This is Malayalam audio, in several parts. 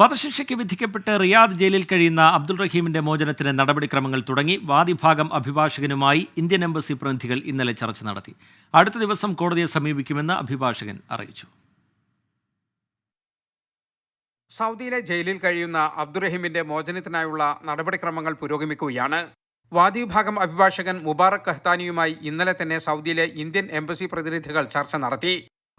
വധശിക്ഷയ്ക്ക് വിധിക്കപ്പെട്ട് റിയാദ് ജയിലിൽ കഴിയുന്ന അബ്ദുൾ റഹീമിന്റെ മോചനത്തിന് നടപടിക്രമങ്ങൾ തുടങ്ങി. വാദിഭാഗം അഭിഭാഷകനുമായി ഇന്ത്യൻ എംബസി പ്രതിനിധികൾ ഇന്നലെ ചർച്ച നടത്തി. അടുത്ത ദിവസം കോടതിയെ സമീപിക്കുമെന്ന് അഭിഭാഷകൻ അറിയിച്ചു. സൗദിയിലെ ജയിലിൽ കഴിയുന്ന അബ്ദുറഹീമിന്റെ മോചനത്തിനായുള്ള നടപടിക്രമങ്ങൾ പുരോഗമിക്കുകയാണ്. വാദിവിഭാഗം അഭിഭാഷകൻ മുബാറക് കഹ്താനിയുമായി ഇന്നലെ തന്നെ സൗദിയിലെ ഇന്ത്യൻ എംബസി പ്രതിനിധികൾ ചർച്ച നടത്തി.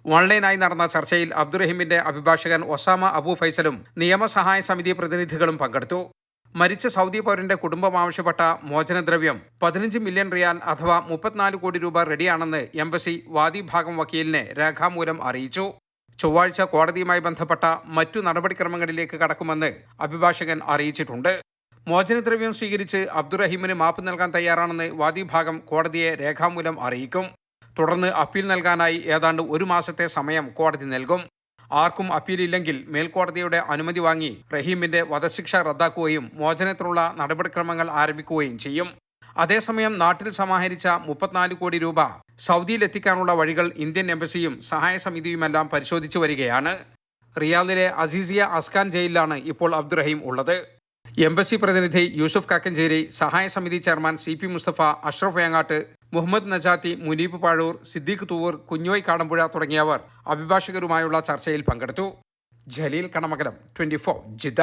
ഓൺലൈനായി നടന്ന ചർച്ചയിൽ അബ്ദുറഹിമിന്റെ അഭിഭാഷകൻ ഒസാമ അബു ഫൈസലും നിയമസഹായ സമിതി പ്രതിനിധികളും പങ്കെടുത്തു. മരിച്ച സൗദി പൗരന്റെ കുടുംബം ആവശ്യപ്പെട്ട മോചനദ്രവ്യം പതിനഞ്ച് മില്യൺ റിയാൽ അഥവാ മുപ്പത്തിനാല് കോടി രൂപ റെഡിയാണെന്ന് എംബസി വാദിഭാഗം വക്കീലിനെ രേഖാമൂലം അറിയിച്ചു. ചൊവ്വാഴ്ച കോടതിയുമായി ബന്ധപ്പെട്ട മറ്റു നടപടിക്രമങ്ങളിലേക്ക് കടക്കുമെന്ന് അഭിഭാഷകൻ അറിയിച്ചിട്ടുണ്ട്. മോചനദ്രവ്യം സ്വീകരിച്ച് അബ്ദുറഹീമിന് മാപ്പ് നൽകാൻ തയ്യാറാണെന്ന് വാദിഭാഗം കോടതിയെ രേഖാമൂലം അറിയിക്കും. തുടർന്ന് അപ്പീൽ നൽകാനായി ഏതാണ്ട് ഒരു മാസത്തെ സമയം കോടതി നൽകും. ആർക്കും അപ്പീലില്ലെങ്കിൽ മേൽക്കോടതിയുടെ അനുമതി വാങ്ങി റഹീമിന്റെ വധശിക്ഷ റദ്ദാക്കുകയും മോചനത്തിനുള്ള നടപടിക്രമങ്ങൾ ആരംഭിക്കുകയും ചെയ്യും. അതേസമയം നാട്ടിൽ സമാഹരിച്ച മുപ്പത്തിനാല് കോടി രൂപ സൗദിയിലെത്തിക്കാനുള്ള വഴികൾ ഇന്ത്യൻ എംബസിയും സഹായ സമിതിയുമെല്ലാം പരിശോധിച്ചു വരികയാണ്. റിയാദിലെ അസീസിയ അസ്കാൻ ജയിലിലാണ് ഇപ്പോൾ അബ്ദുറഹീം ഉള്ളത്. എംബസി പ്രതിനിധി യൂസഫ് കാക്കഞ്ചേരി സഹായ സമിതി chairman C P Mustafa Ashraf Vengatt Muhammad Najathi Muneeb Pazhoor Siddique Thuvvur Kunjoy Kadampuzha തുടങ്ങിയവർ അഭിഭാഷകരുമായുള്ള ചർച്ചയിൽ പങ്കെടുത്തു. Jaleel Kanamakalam twenty Jeddah